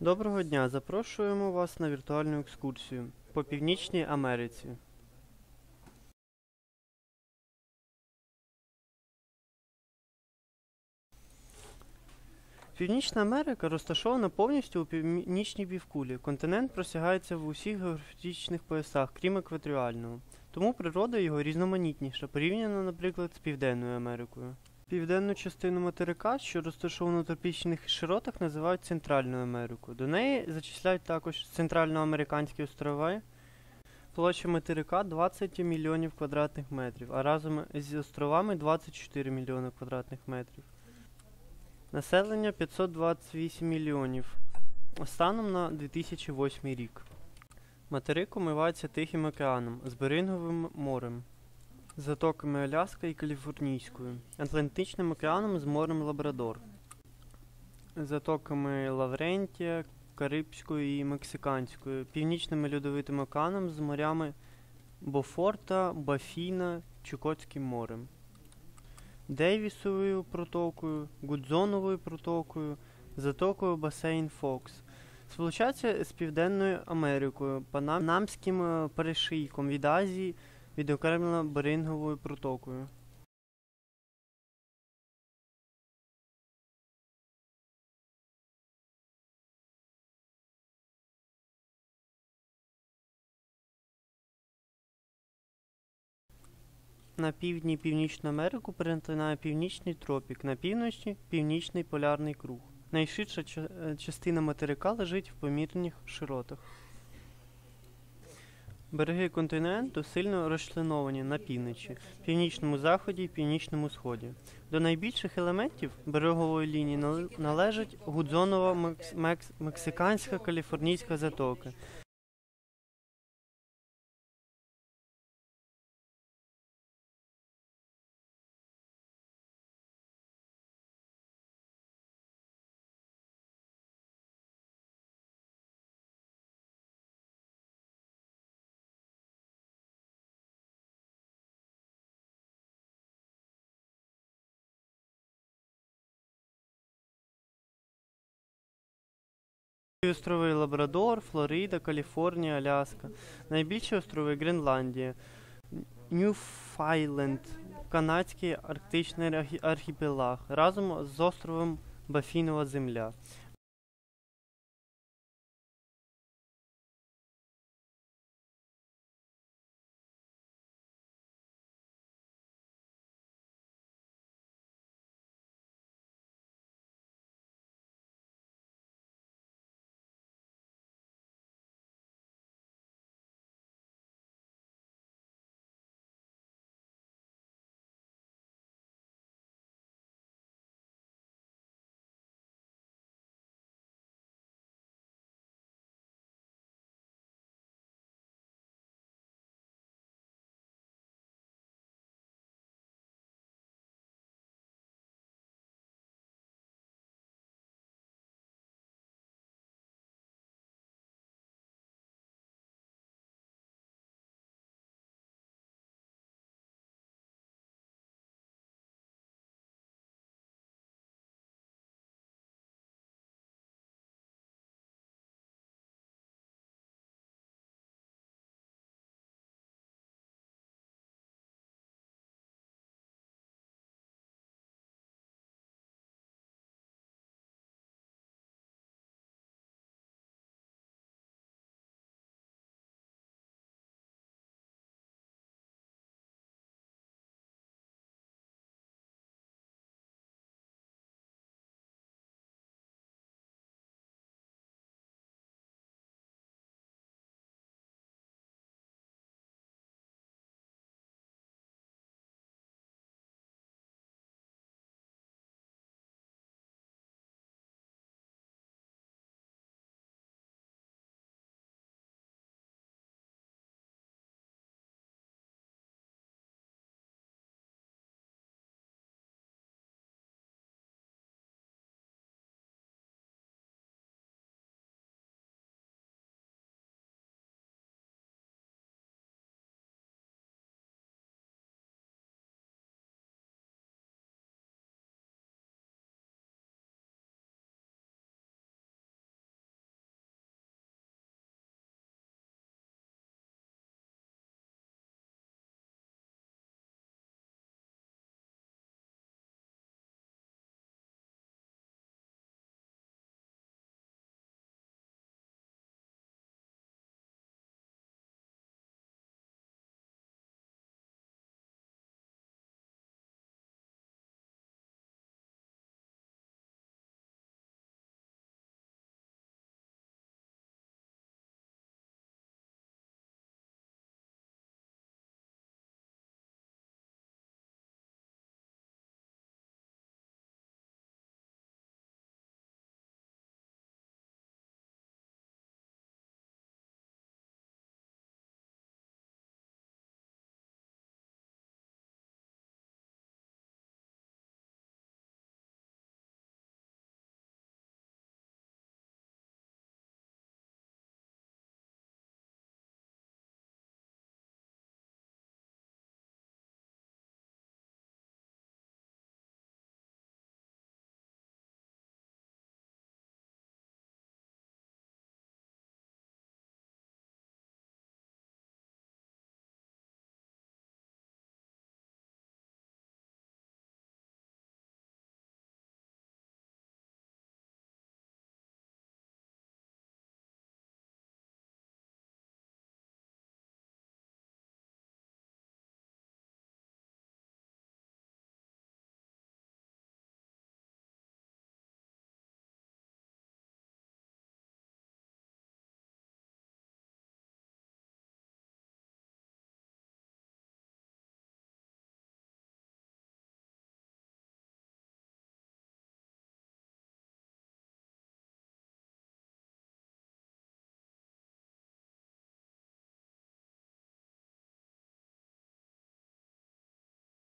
Доброго дня! Запрошуємо вас на віртуальну екскурсію по Північній Америці. Північна Америка розташована повністю у північній півкулі. Континент просягається в усіх географічних поясах, крім екваторіального. Тому природа його різноманітніша, порівняно, наприклад, з Південною Америкою. Південну частину материка, що розташована у тропічних широтах, називають Центральною Америкою. До неї зачисляють також Центральноамериканські острови. Площа материка 20 мільйонів квадратних метрів, а разом з островами 24 мільйони квадратних метрів. Населення 528 мільйонів. Станом на 2008 рік. Материк омивається Тихим океаном з Беринговим морем, затоками Аляска і Каліфорнійською, Атлантичним океаном з морем Лабрадор, затоками Лаврентія, Карибською і Мексиканською, Північним Льодовитим океаном з морями Бофорта, Бафіна, Чукотським морем. Дейвісовою протокою, Гудзоновою протокою, затокою Басейн Фокс. Сполучається з Південною Америкою, Панамським е, перешийком від Азії, відокремлена Беринговою протокою. На півдні Північну Америку перетинає Північний тропік, на півночі Північний полярний круг. Найширша частина материка лежить в помірних широтах. Береги континенту сильно розчленовані на півночі, північному заході і північному сході. До найбільших елементів берегової лінії нале- належать Гудзонова Мекс- Мекс- мексиканська каліфорнійська затока, острови Лабрадор, Флорида, Каліфорнія, Аляска. Найбільші острови Гренландія, Ньюфайленд, Канадський арктичний архіпелаг разом з островом Бафінова земля.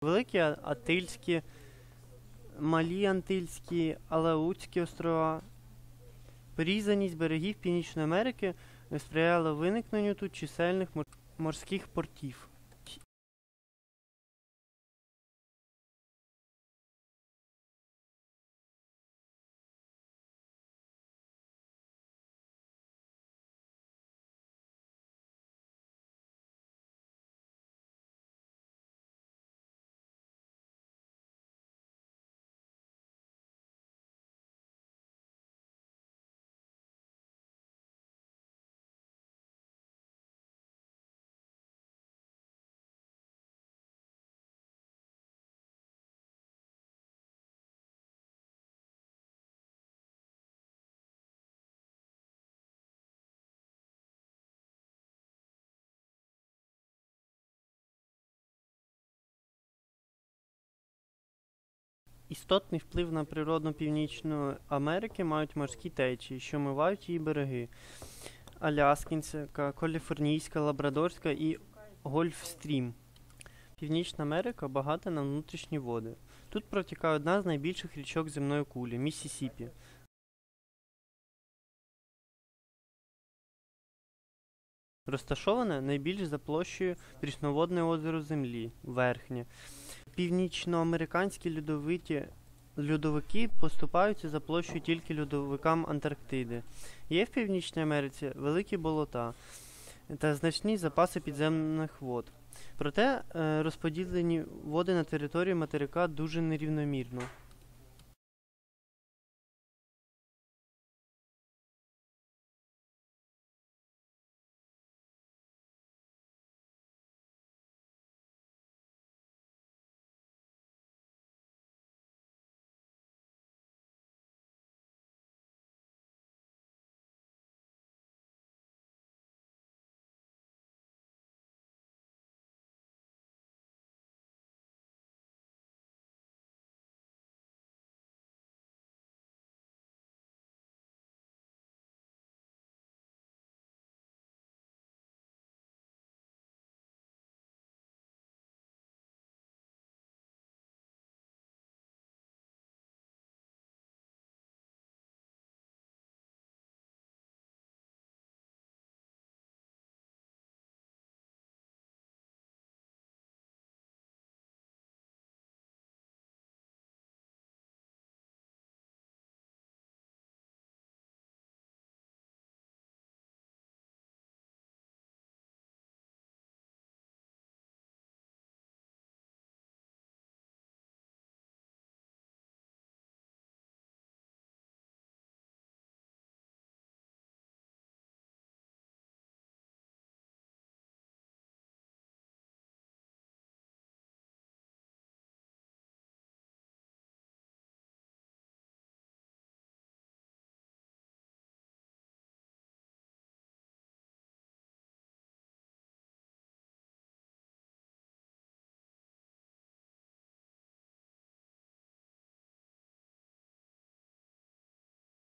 Великі Атильські, Малі Антильські, Алеутські острова. Порізаність берегів Північної Америки сприяла виникненню тут чисельних мор- морських портів. Істотний вплив на природну Північної Америки мають морські течії, що омивають її береги. Аляскінська, Каліфорнійська, Лабрадорська і Гольфстрім. Північна Америка багата на внутрішні води. Тут протікає одна з найбільших річок земної кулі Міссісіпі. Розташоване найбільш за площею прісноводне озеро Землі Верхнє. Північноамериканські льодовиті льодовики поступаються за площею тільки льодовикам Антарктиди. Є в Північній Америці великі болота та значні запаси підземних вод. Проте е, розподілені води на території материка дуже нерівномірно.